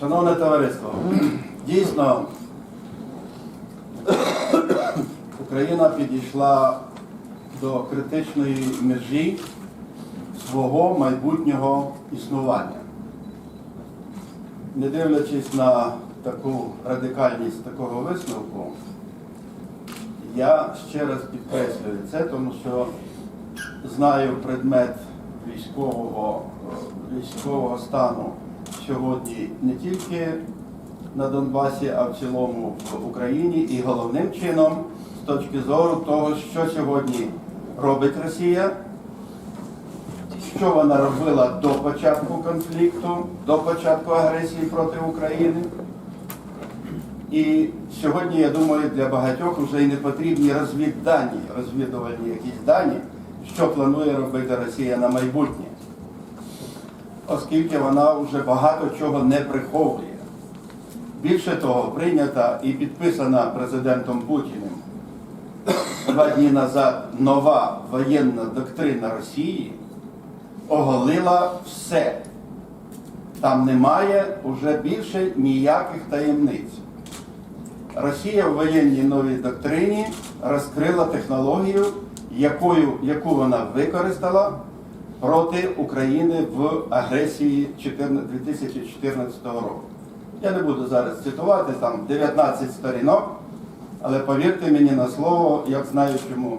Шановне товариство, дійсно Україна підійшла до критичної межі свого майбутнього існування. Не дивлячись на таку радикальність такого висновку, я ще раз підкреслюю це, тому що знаю предмет військового, військового стану сьогодні не тільки на Донбасі, а в цілому в Україні і головним чином з точки зору того, що сьогодні робить Росія, що вона робила до початку конфлікту, до початку агресії проти України. І сьогодні, я думаю, для багатьох вже і не потрібні розвіддані, розвідувальні якісь дані, що планує робити Росія на майбутнє, оскільки вона вже багато чого не приховує. Більше того, прийнята і підписана президентом Путіним два дні назад нова воєнна доктрина Росії оголила все. Там немає вже більше ніяких таємниць. Росія в воєнній новій доктрині розкрила технологію, якою, яку вона використала проти України в агресії 2014 року. Я не буду зараз цитувати, там 19 сторінок, але повірте мені на слово, як знаю чому,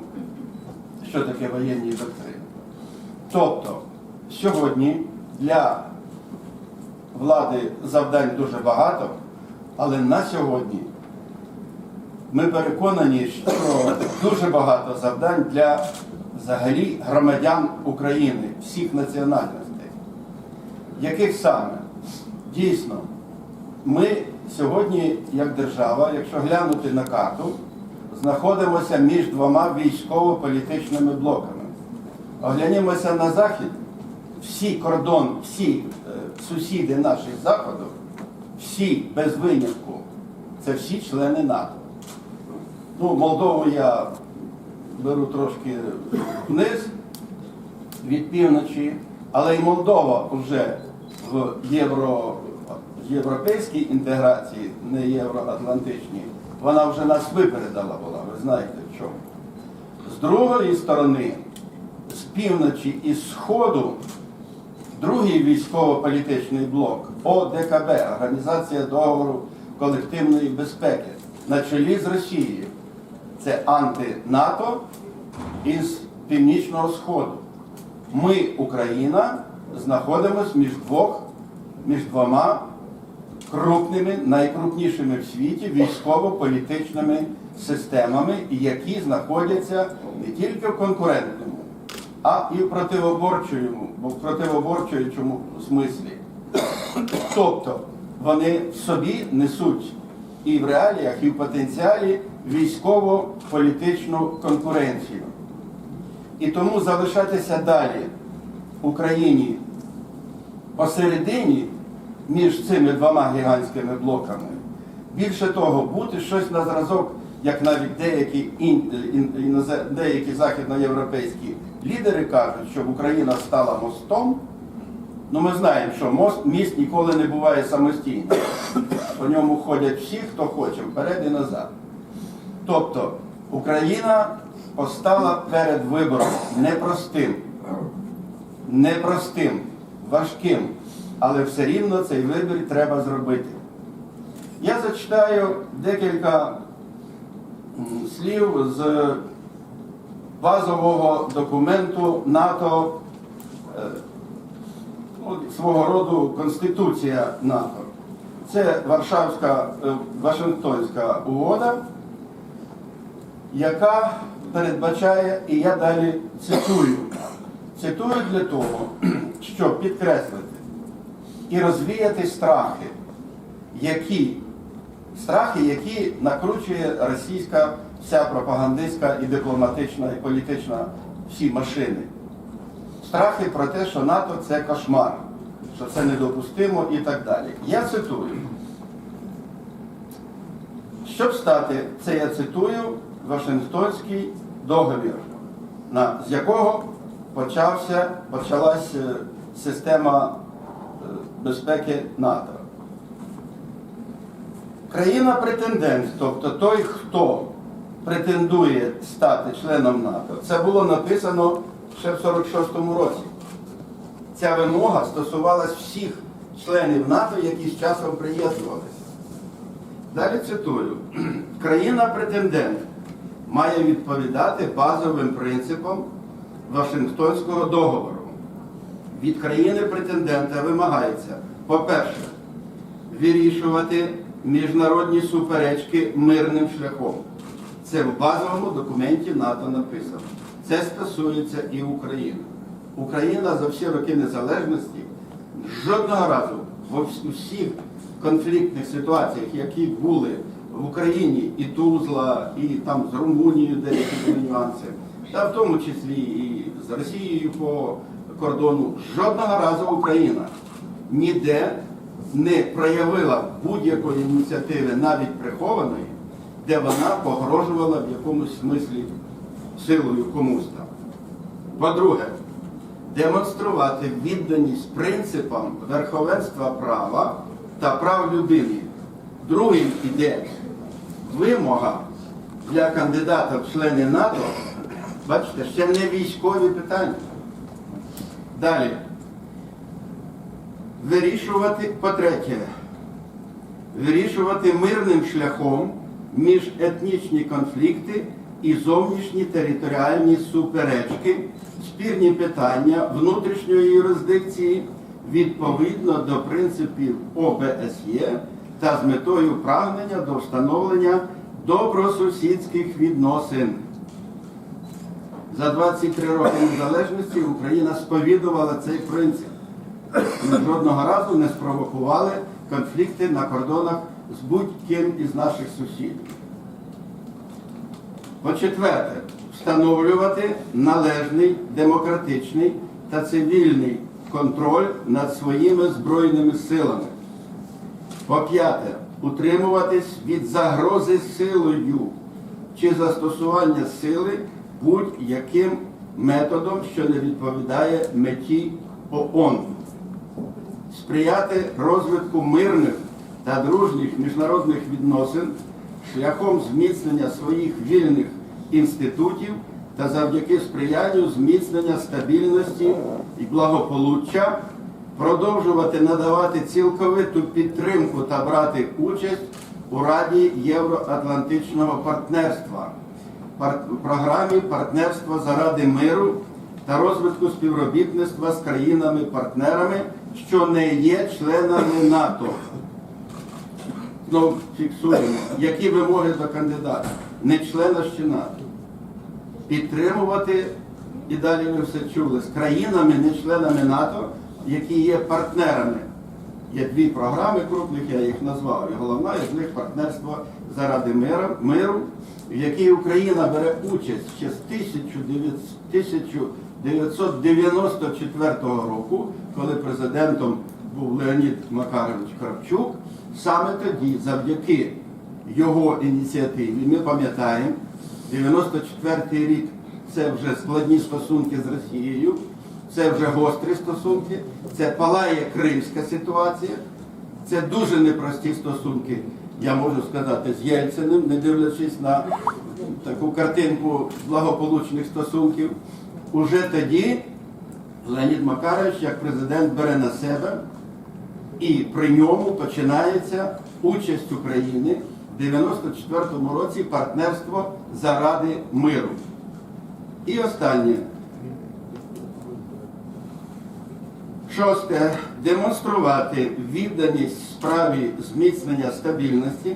що таке воєнні доктрини. Тобто, сьогодні для влади завдань дуже багато, але на сьогодні ми переконані, що дуже багато завдань для взагалі громадян України, всіх національностей. Яких саме? Дійсно, ми сьогодні, як держава, якщо глянути на карту, знаходимося між двома військово-політичними блоками. Оглянімося на захід, всі кордон, всі е, сусіди наших заходу, всі без винятку, це всі члени НАТО. Ну, Молдову я беру трошки вниз від півночі, але і Молдова вже в євро, європейській інтеграції, не євроатлантичній, вона вже нас випередила була, ви знаєте в чому. З другої сторони, з півночі і сходу, другий військово-політичний блок ОДКБ, Організація договору колективної безпеки, на чолі з Росією. Це анти-НАТО із Північного Сходу. Ми, Україна, знаходимося між двох, між двома крупними, найкрупнішими в світі військово-політичними системами, які знаходяться не тільки в конкурентному, а і в противоборчому, в противоборчому смислі. Тобто вони в собі несуть і в реаліях, і в потенціалі військово-політичну конкуренцію. І тому залишатися далі Україні посередині між цими двома гігантськими блоками. Більше того, бути щось на зразок, як навіть деякі, ін, деякі західноєвропейські лідери кажуть, щоб Україна стала мостом. Ну ми знаємо, що мост, міст ніколи не буває самостійним. По ньому ходять всі, хто хоче, вперед і назад. Тобто Україна постала перед вибором непростим, непростим, важким, але все рівно цей вибір треба зробити. Я зачитаю декілька слів з базового документу НАТО, е, свого роду Конституція НАТО. Це Варшавська, е, Вашингтонська угода, яка передбачає, і я далі цитую, цитую для того, щоб підкреслити і розвіяти страхи, які страхи, які накручує російська вся пропагандистська і дипломатична, і політична всі машини. Страхи про те, що НАТО це кошмар, що це недопустимо і так далі. Я цитую. Щоб стати, це я цитую Вашингтонський договір, на, з якого почався, почалась е, система е, безпеки НАТО. Країна-претендент, тобто той, хто претендує стати членом НАТО, це було написано ще в 46-му році. Ця вимога стосувалась всіх членів НАТО, які з часом приєднувалися. Далі цитую: країна-претендент має відповідати базовим принципам Вашингтонського договору. Від країни-претендента вимагається, по-перше, вирішувати міжнародні суперечки мирним шляхом. Це в базовому документі НАТО написано. Це стосується і України. Україна за всі роки незалежності жодного разу в усіх конфліктних ситуаціях, які були в Україні, і Тузла, і там з Румунією деякі були нюанси, та в тому числі і з Росією по кордону, жодного разу Україна ніде не проявила будь-якої ініціативи, навіть прихованої, де вона погрожувала в якомусь смислі силою комусь там. По-друге, демонструвати відданість принципам верховенства права та прав людини. Другим іде вимога для кандидата в члени НАТО, бачите, ще не військові питання. Далі. Вирішувати, по-третє, вирішувати мирним шляхом міжетнічні конфлікти і зовнішні територіальні суперечки, спірні питання внутрішньої юрисдикції відповідно до принципів ОБСЄ та з метою прагнення до встановлення добросусідських відносин. За 23 роки незалежності Україна сповідувала цей принцип. Ми жодного разу не спровокували конфлікти на кордонах з будь-ким із наших сусідів. По-четверте, встановлювати належний демократичний та цивільний контроль над своїми збройними силами. По-п'яте, утримуватись від загрози силою чи застосування сили будь-яким методом, що не відповідає меті ООН. Сприяти розвитку мирних та дружніх міжнародних відносин шляхом зміцнення своїх вільних інститутів та завдяки сприянню зміцнення стабільності і благополуччя, продовжувати надавати цілковиту підтримку та брати участь у Раді Євроатлантичного партнерства, пар- програмі партнерства заради миру та розвитку співробітництва з країнами-партнерами, що не є членами НАТО. Знову фіксуємо, які вимоги до кандидата, не члена ще НАТО. Підтримувати, і далі ви все чули, з країнами, не членами НАТО, які є партнерами. Є дві програми крупних, я їх назвав. І головна із них партнерство заради миру, миру, в якій Україна бере участь ще з 1994 року, коли президентом був Леонід Макарович Кравчук. Саме тоді, завдяки його ініціативі, ми пам'ятаємо, 94 рік це вже складні стосунки з Росією, це вже гострі стосунки, це палає кримська ситуація, це дуже непрості стосунки, я можу сказати, з Єльциним, не дивлячись на таку картинку благополучних стосунків. Уже тоді Леонід Макарович, як президент, бере на себе і при ньому починається участь України в 94-му році партнерство заради миру. І останнє. Шосте. Демонструвати відданість справі зміцнення стабільності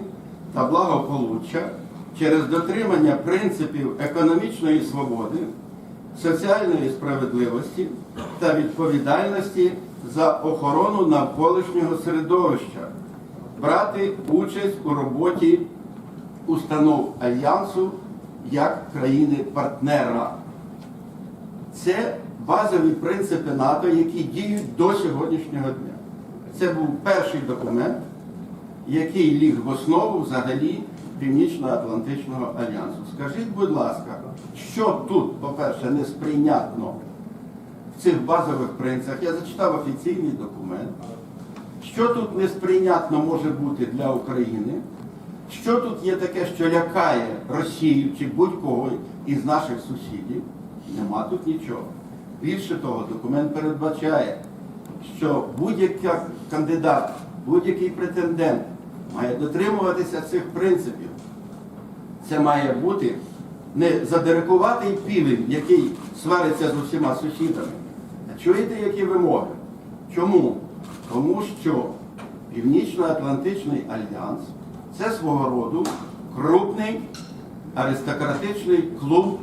та благополуччя через дотримання принципів економічної свободи, соціальної справедливості та відповідальності за охорону навколишнього середовища, брати участь у роботі установ Альянсу як країни-партнера. Це базові принципи НАТО, які діють до сьогоднішнього дня. Це був перший документ, який ліг в основу взагалі Північно-Атлантичного альянсу. Скажіть, будь ласка, що тут, по-перше, несприйнятно в цих базових принципах? Я зачитав офіційний документ. Що тут несприйнятно може бути для України? Що тут є таке, що лякає Росію чи будь-кого із наших сусідів? Нема тут нічого. Більше того, документ передбачає, що будь-який кандидат, будь-який претендент має дотримуватися цих принципів. Це має бути не задирикуватий півень, який свариться з усіма сусідами. Чуєте, які вимоги? Чому? Тому що Північно-Атлантичний альянс це свого роду крупний аристократичний клуб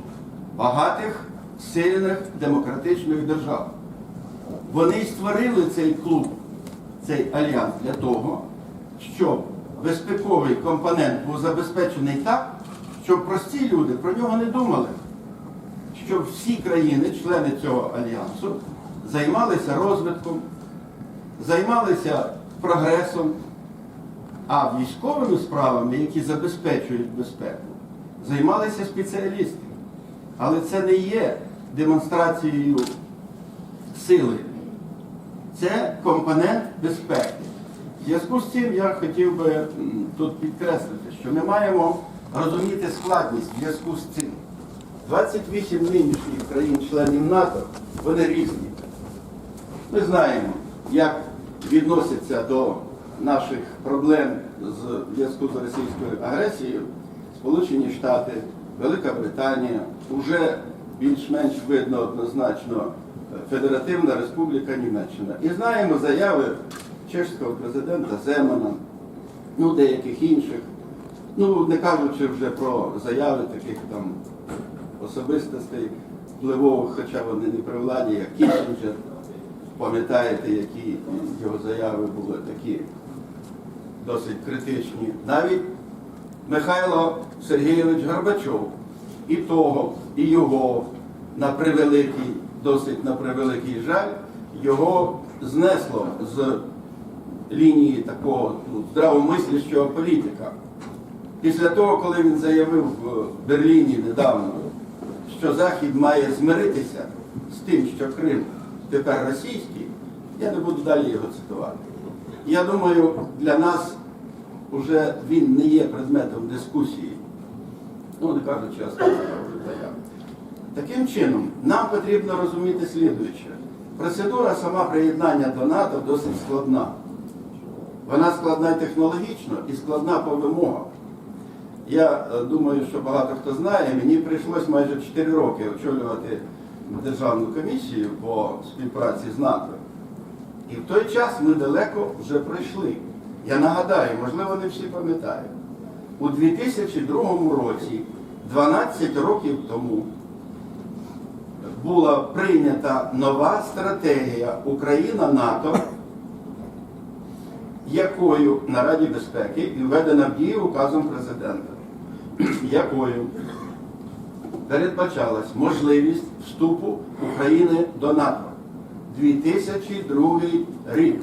багатих, сильних демократичних держав. Вони й створили цей клуб, цей альянс для того, щоб безпековий компонент був забезпечений так, щоб прості люди про нього не думали. Щоб всі країни, члени цього альянсу, займалися розвитком, займалися прогресом, а військовими справами, які забезпечують безпеку, займалися спеціалісти. Але це не є демонстрацією сили. Це компонент безпеки. В зв'язку з цим я хотів би тут підкреслити, що ми маємо розуміти складність в зв'язку з цим. 28 нинішніх країн-членів НАТО, вони різні. Ми знаємо, як відносяться до наших проблем з зв'язку з російською агресією Сполучені Штати, Велика Британія, уже більш-менш видно однозначно Федеративна Республіка Німеччина. І знаємо заяви чеського президента Земана, ну деяких інших, ну не кажучи вже про заяви таких там особистостей впливових, хоча вони не при владі, як Кіссінджер. Пам'ятаєте, які його заяви були такі досить критичні. Навіть Михайло Сергійович Горбачов і того, і його на превеликий, досить на превеликий жаль, його знесло з лінії такого ну, здравомислящого політика. Після того, коли він заявив в Берліні недавно, що Захід має змиритися з тим, що Крим тепер російський, я не буду далі його цитувати. Я думаю, для нас вже він не є предметом дискусії, ну не кажучи останнього вже заяви. Таким чином, нам потрібно розуміти слідуюче. Процедура сама приєднання до НАТО досить складна. Вона складна технологічно і складна по вимогах. Я е, думаю, що багато хто знає, мені прийшлось майже 4 роки очолювати державну комісію по співпраці з НАТО. І в той час ми далеко вже пройшли. Я нагадаю, можливо, не всі пам'ятають. У 2002 році, 12 років тому, була прийнята нова стратегія Україна-НАТО, якою на Раді безпеки і введена в дію указом президента, якою передбачалась можливість вступу України до НАТО 2002 рік.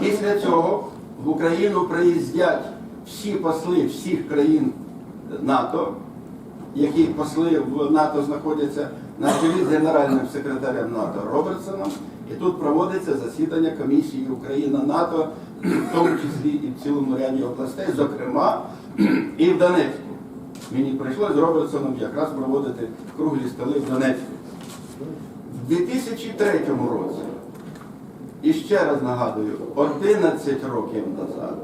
Після цього в Україну приїздять всі посли всіх країн НАТО, які посли в НАТО знаходяться на чолі з генеральним секретарем НАТО Робертсоном. І тут проводиться засідання комісії Україна-НАТО, в тому числі і в цілому ряді областей, зокрема і в Донецьку. Мені прийшлося з Робертсоном якраз проводити круглі столи в Донецьку. В 2003 році, і ще раз нагадую, 11 років назад,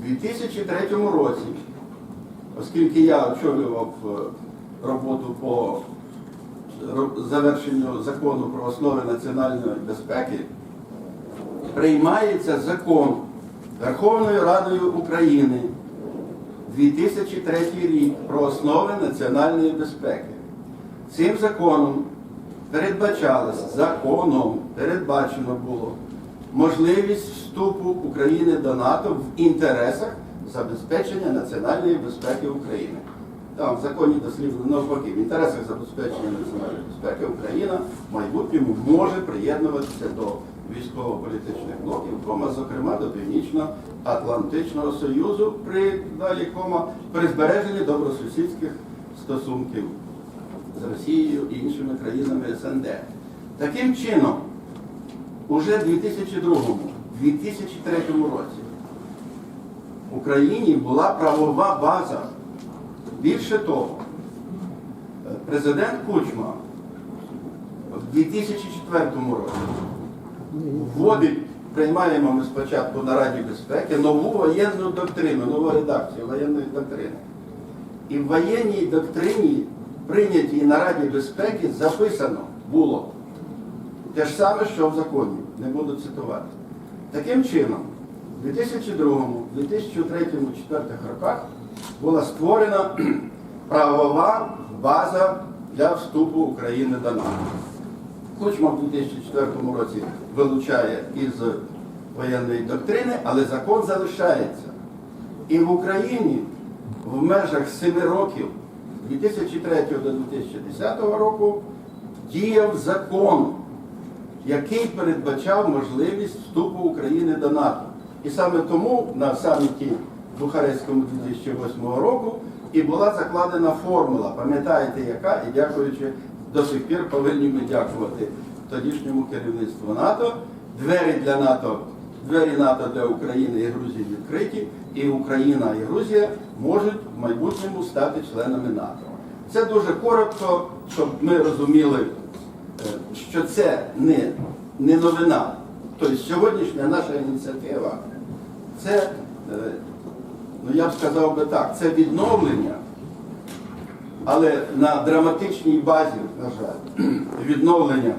в 2003 році, оскільки я очолював е, роботу по завершенню закону про основи національної безпеки, приймається закон Верховною Радою України 2003 рік про основи національної безпеки. Цим законом передбачалось, законом передбачено було можливість вступу України до НАТО в інтересах забезпечення національної безпеки України. Там в законі дослівно навпаки, в інтересах забезпечення національної безпеки Україна в майбутньому може приєднуватися до військово-політичних блоків, кома, зокрема до Північно-Атлантичного Союзу при далі кома при збереженні добросусідських стосунків з Росією і іншими країнами СНД. Таким чином, уже в 2002-2003 році в Україні була правова база. Більше того, президент Кучма в 2004 році вводить, приймаємо ми спочатку на Раді безпеки нову воєнну доктрину, нову редакцію воєнної доктрини. І в воєнній доктрині, прийнятій на Раді безпеки, записано було те ж саме, що в законі, не буду цитувати. Таким чином, у 2002, 2003, 2004 роках була створена правова база для вступу України до НАТО. Кучма в 2004 році вилучає із воєнної доктрини, але закон залишається. І в Україні в межах 7 років, з 2003 до 2010 року, діяв закон, який передбачав можливість вступу України до НАТО. І саме тому на саміті Бухарестському 2008 року і була закладена формула, пам'ятаєте яка, і дякуючи до сих пір повинні ми дякувати тодішньому керівництву НАТО. Двері для НАТО, двері НАТО для України і Грузії відкриті, і Україна і Грузія можуть в майбутньому стати членами НАТО. Це дуже коротко, щоб ми розуміли, е, що це не, не новина. Тобто сьогоднішня наша ініціатива це, е, ну я б сказав би так, це відновлення, але на драматичній базі, на жаль, відновлення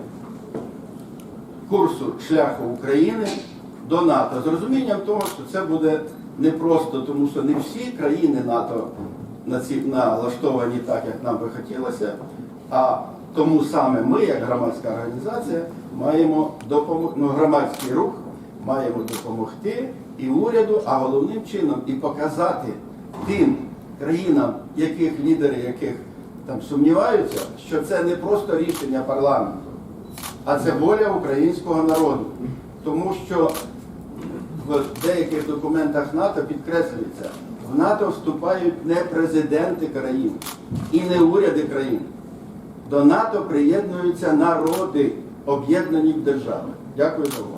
курсу шляху України до НАТО. З розумінням того, що це буде непросто, тому що не всі країни НАТО налаштовані так, як нам би хотілося, а тому саме ми, як громадська організація, маємо допомогти, ну, громадський рух маємо допомогти і уряду, а головним чином і показати тим країнам, яких лідери, яких там сумніваються, що це не просто рішення парламенту, а це воля українського народу. Тому що в деяких документах НАТО підкреслюється, в НАТО вступають не президенти країн і не уряди країн. До НАТО приєднуються народи, об'єднані держави. Дякую за увагу.